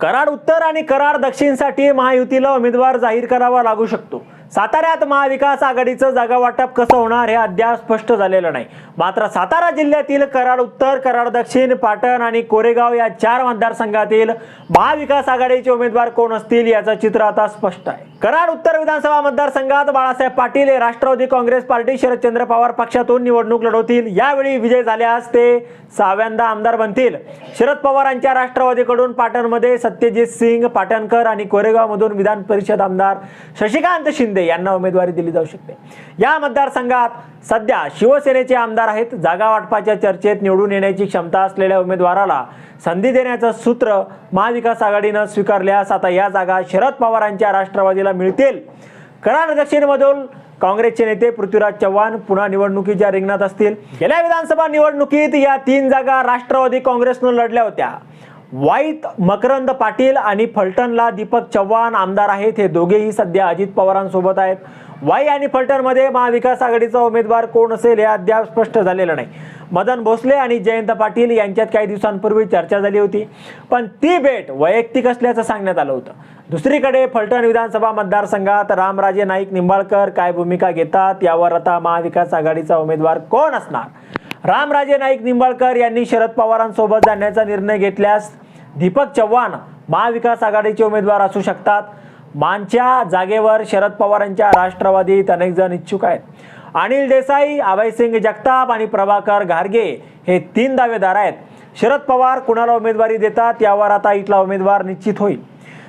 कराड उत्तर आणि कराड दक्षिणसाठी महायुतीला उमेदवार जाहीर करावा लागू शकतो. साताऱ्यात महाविकास आघाडीचं जागा वाटप कसं होणार हे अद्याप स्पष्ट झालेलं नाही. मात्र सातारा जिल्ह्यातील कराड उत्तर कराड दक्षिण पाटण आणि कोरेगाव या चार मतदारसंघातील महाविकास आघाडीचे उमेदवार कोण असतील याचं चित्र आता स्पष्ट आहे. कराड उत्तर विधानसभा मतदारसंघात बाळासाहेब पाटील हे राष्ट्रवादी काँग्रेस पार्टी शरदचंद्र पवार पक्षातून निवडणूक लढवतील. यावेळी विजय झाल्यास ते सहाव्यांदा आमदार बनतील. शरद पवारांच्या राष्ट्रवादीकडून पाटणमध्ये सत्यजित सिंग पाटणकर आणि कोरेगावमधून विधान परिषद आमदार शशिकांत शिंदे यांना उमेदवारी दिली जाऊ शकते. या मतदारसंघात सध्या शिवसेनेचे आमदार आहेत. जागा वाटपाच्या चर्चेत निवडून येण्याची क्षमता असलेल्या उमेदवाराला संधी देण्याचं सूत्र महाविकास आघाडीनं स्वीकारल्यास आता या जागा शरद पवारांच्या राष्ट्रवादीला मिळतील. कराड दक्षिणमधून काँग्रेसचे नेते पृथ्वीराज चव्हाण पुन्हा निवडणुकीच्या रिंगणात असतील. गेल्या विधानसभा निवडणुकीत या तीन जागा राष्ट्रवादी काँग्रेसनं लढल्या होत्या. वाईत मकरंद पाटील आणि फलटणला दीपक चव्हाण आमदार आहेत. हे दोघेही सध्या अजित पवारांसोबत आहेत. वाई आणि फलटणमध्ये महाविकास आघाडीचा उमेदवार कोण असेल हे अद्याप स्पष्ट झालेलं नाही. मदन भोसले आणि जयंत पाटील यांच्यात काही दिवसांपूर्वी चर्चा झाली होती. पण ती भेट वैयक्तिक असल्याचं सांगण्यात आलं होतं. दुसरीकडे फलटण विधानसभा मतदारसंघात रामराजे नाईक निंबाळकर काय भूमिका घेतात यावर आता महाविकास आघाडीचा उमेदवार कोण असणार? रामराजे नाईक निंबाळकर यांनी शरद पवारांसोबत जाण्याचा निर्णय घेतल्यास दीपक चव्हाण महाविकास आघाडीचे उमेदवार असू शकतात. मानच्या जागेवर शरद पवारांच्या राष्ट्रवादीत अनेक जण इच्छुक आहेत. अनिल देसाई अभयसिंग जगताप आणि प्रभाकर घारगे हे तीन दावेदार आहेत. शरद पवार कुणाला उमेदवारी देतात यावर आता इथला उमेदवार निश्चित होईल.